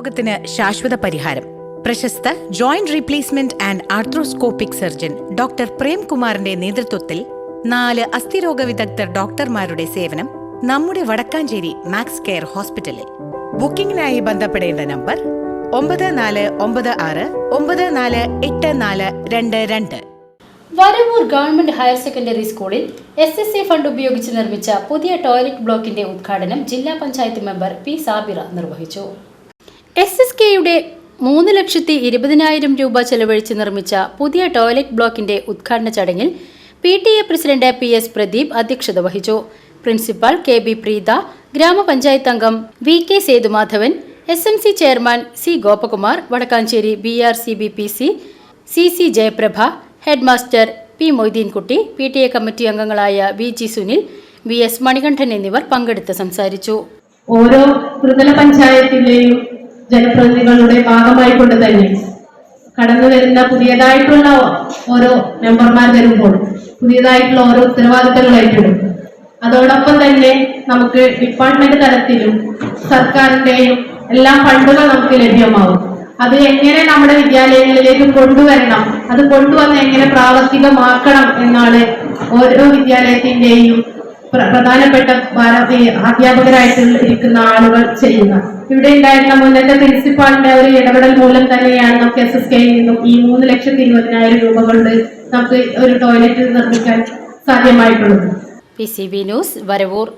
രോഗത്തിന് ശാശ്വത പരിഹാരം. പ്രശസ്ത joint replacement and arthroscopic surgeon doctor പ്രേംകുമാറിന്റെ നേതൃത്വത്തിൽ നാല് അസ്ഥിരോഗ വിദഗ്ധർ ഡോക്ടർമാരുടെ സേവനം നമ്മുടെ വടക്കാഞ്ചേരി മാക്സ് കെയർ ഹോസ്പിറ്റലിൽ. ബുക്കിംഗിനായി ബന്ധപ്പെടേണ്ട നമ്പർ ഒമ്പത് നാല് ഒമ്പത് ആറ് ഒമ്പത് നാല് എട്ട് നാല് രണ്ട് രണ്ട്. വരവൂർ ഗവൺമെന്റ് ഹയർ സെക്കൻഡറി സ്കൂളിൽ എസ് എസ് എ ഫണ്ട് ഉപയോഗിച്ച് നിർമ്മിച്ച പുതിയ ടോയ്ലറ്റ് ബ്ലോക്കിന്റെ ഉദ്ഘാടനം ജില്ലാ പഞ്ചായത്ത് മെമ്പർ പി സാബിറ നിർവഹിച്ചു. കെയുടെ മൂന്ന് ലക്ഷത്തി ഇരുപതിനായിരം രൂപ ചെലവഴിച്ച് നിർമ്മിച്ച പുതിയ ടോയ്ലറ്റ് ബ്ലോക്കിന്റെ ഉദ്ഘാടന ചടങ്ങിൽ P T A president P S Pradeep അധ്യക്ഷത വഹിച്ചു. പ്രിൻസിപ്പൽ കെ ബി പ്രീത ഗ്രാമപഞ്ചായത്ത് അംഗം V K Sethumadhavan S M C chairman C Gopakumar Vadakkanchery B R C B P C C C Jayaprabha headmaster P Moideenkutty P T A committee അംഗങ്ങളായ V G Sunil V S Manikandan എന്നിവർ പങ്കെടുത്ത് സംസാരിച്ചു. ഓരോ ത്രിതല പഞ്ചായത്തിന്റെയും ജനപ്രതിനിധികളുടെ ഭാഗമായിക്കൊണ്ട് തന്നെ കടന്നു വരുന്ന പുതിയതായിട്ടുള്ള ഓരോ മെമ്പർമാർ വരുമ്പോൾ പുതിയതായിട്ടുള്ള ഓരോ ഉത്തരവാദിത്തങ്ങൾ ഏറ്റെടുക്കും. അതോടൊപ്പം തന്നെ നമുക്ക് ഡിപ്പാർട്ട്മെന്റ് തലത്തിലും സർക്കാരിന്റെയും എല്ലാ ഫണ്ടുകൾ നമുക്ക് ലഭ്യമാവും അത് എങ്ങനെ നമ്മുടെ വിദ്യാലയങ്ങളിലേക്ക് കൊണ്ടുവരണം അത് കൊണ്ടുവന്ന് എങ്ങനെ പ്രാവർത്തികമാക്കണം എന്നാണ് ഓരോ വിദ്യാലയത്തിന്റെയും പ്രധാനപ്പെട്ട അധ്യാപകരായിട്ട് ഇരിക്കുന്ന ആളുകൾ ചെയ്യുന്ന. ഇവിടെ ഉണ്ടായിരുന്ന മുന്നത്തെ പ്രിൻസിപ്പാളിന്റെ ഒരു ഇടപെടൽ മൂലം തന്നെയാണ് നമുക്ക് എസ് എസ് കെയിൽ നിന്നും ഈ മൂന്ന് ലക്ഷത്തി ഇരുപതിനായിരം രൂപ കൊണ്ട് നമുക്ക് ഒരു ടോയ്ലറ്റ് നിർമ്മിക്കാൻ സാധ്യമായിട്ടുള്ളത്. P C B news Varavoor